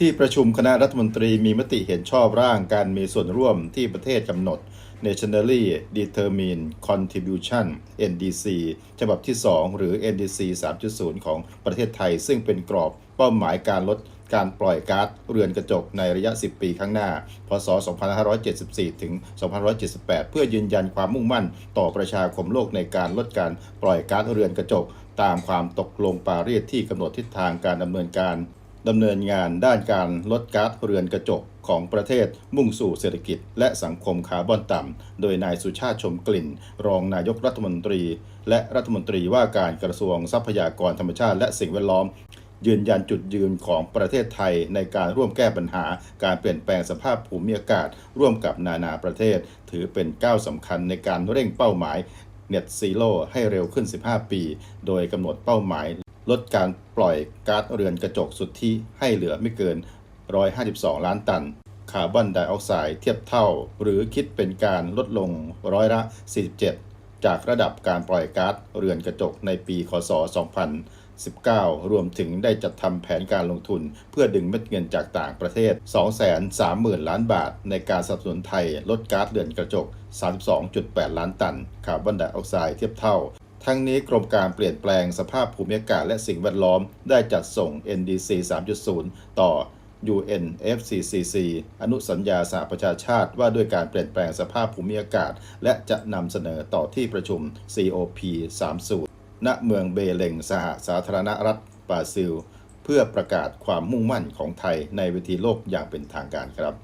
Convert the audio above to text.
ที่ประชุมคณะรัฐมนตรีมีมติเห็นชอบร่างการมีส่วนร่วมที่ประเทศกำหนด Nationally Determined Contribution NDC ฉบับที่ 2 หรือ NDC 3.0 ของประเทศไทย ซึ่งเป็นกรอบเป้าหมายการลดการปล่อยก๊าซเรือนกระจกในระยะ 10 ปีข้างหน้า พศ 2574 ถึง 2578 เพื่อยืนยันความมุ่งมั่นต่อประชาคมโลกในการลดการปล่อยก๊าซเรือนกระจก ตามความตกลงปารีสที่กำหนดทิศทางการดำเนินการ ดำเนินงานด้านการลดก๊าซเรือนกระจกของประเทศมุ่งสู่เศรษฐกิจ และสังคมคาร์บอนต่ำ โดยนายสุชาติชมกลิ่น รองนายกรัฐมนตรี และรัฐมนตรีว่าการกระทรวงทรัพยากรธรรมชาติและสิ่งแวดล้อม ยืนยันจุดยืนของประเทศไทยในการร่วมแก้ปัญหา การเปลี่ยนแปลงสภาพภูมิอากาศ ร่วมกับนานาประเทศ ถือเป็นก้าวสำคัญในการเร่งเป้าหมาย Net Zero ให้เร็วขึ้น 15 ปี โดยกำหนดเป้าหมาย ลดการปล่อยก๊าซเรือนกระจกสุทธิให้เหลือไม่เกิน 152 ล้านตัน คาร์บอนไดออกไซด์เทียบเท่า หรือคิดเป็นการลดลงร้อยละ 47 จากระดับการปล่อยก๊าซเรือนกระจกในปีคศ 2019 รวมถึงได้จัดทำแผนการลงทุน เพื่อดึงเม็ดเงินจากต่างประเทศ 230,000 ล้านบาท ในการสนับสนุนไทยลดก๊าซเรือนกระจก 32.8 ล้านตัน คาร์บอนไดออกไซด์เทียบเท่า ทั้งนี้กรมการเปลี่ยนแปลงสภาพภูมิอากาศและสิ่งแวดล้อมได้จัดส่ง NDC 3.0 ต่อ UNFCCC อนุสัญญาสหประชาชาติว่าด้วยการเปลี่ยนแปลงสภาพภูมิอากาศ และจะนำเสนอต่อที่ประชุม COP 30ณเมืองเบเลงสหสาธารณรัฐบราซิล เพื่อประกาศความมุ่งมั่นของไทยในเวทีโลกอย่างเป็นทางการครับ